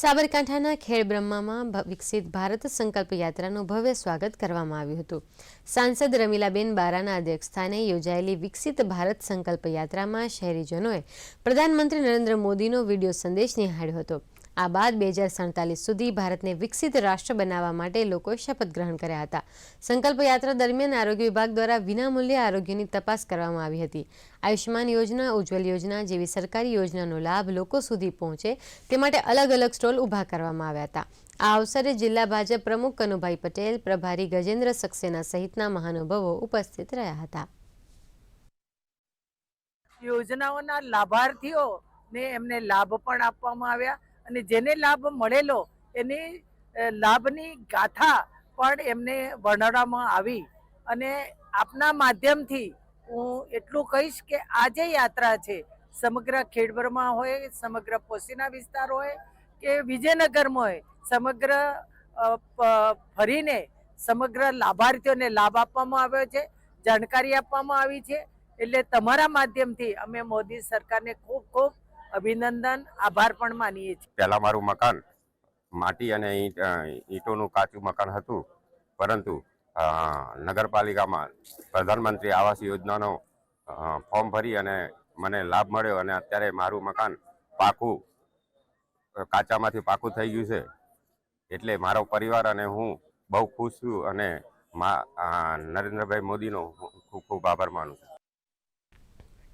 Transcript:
સાબરકાંઠાના ખેડબ્રહ્મામાં વિકસિત ભારત સંકલ્પ યાત્રાનું ભવ્ય સ્વાગત કરવામાં આવ્યું હતું. સાંસદ રમીલાબેન બારાના અધ્યક્ષસ્થાને યોજાયેલી વિકસિત ભારત સંકલ્પ યાત્રામાં શહેરીજનોએ પ્રધાનમંત્રી નરેન્દ્ર મોદીનો વીડિયો સંદેશ નિહાળ્યો હતો. આ બાદ બે હજાર સડતાલીસ સુધી ભારતને વિકસિત રાષ્ટ્ર બનાવવા માટે લોકોએ શપથ ગ્રહણ કર્યા હતા. સંકલ્પ યાત્રા દરમિયાન આરોગ્ય વિભાગ દ્વારા વિનામૂલ્યે આરોગ્યની તપાસ કરવામાં આવી હતી. આયુષ્યમાન યોજના, ઉજ્જવલ યોજના જેવી સરકારી યોજનાનો લાભ લોકો સુધી પહોંચે તે માટે અલગ અલગ સ્ટોલ ઊભા કરવામાં આવ્યા હતા. આ અવસરે જિલ્લા ભાજપ પ્રમુખ કનુભાઈ પટેલ, પ્રભારી ગજેન્દ્ર સક્સેના સહિતના મહાનુભાવો ઉપસ્થિત રહ્યા હતા. યોજનાઓના લાભાર્થીઓને એમને લાભ પણ આપવામાં આવ્યા. અને જેને લાભ મળેલો એની લાભની ગાથા પણ એમને વર્ણવવામાં આવી. અને આપના માધ્યમથી હું એટલું કહીશ કે આ જે યાત્રા છે, સમગ્ર ખેડબરમાં હોય, સમગ્ર પોસીના વિસ્તાર હોય કે વિજયનગરમાં હોય, સમગ્ર ફરીને સમગ્ર લાભાર્થીઓને લાભ આપવામાં આવ્યો છે, જાણકારી આપવામાં આવી છે. એટલે તમારા માધ્યમથી અમે મોદી સરકારને ખૂબ ખૂબ અભિનંદન, આભાર પણ માનીએ છીએ. પહેલાં મારું મકાન માટી અને ઈંટ ઈંટોનું કાચું મકાન હતું. પરંતુ નગરપાલિકામાં પ્રધાનમંત્રી આવાસ યોજનાનો ફોર્મ ભરી અને મને લાભ મળ્યો અને અત્યારે મારું મકાન પાકું કાચામાંથી પાકું થઈ ગયું છે. એટલે મારો પરિવાર અને હું બહુ ખુશ છું અને મા નરેન્દ્રભાઈ મોદીનો ખૂબ ખૂબ આભાર માનું છું.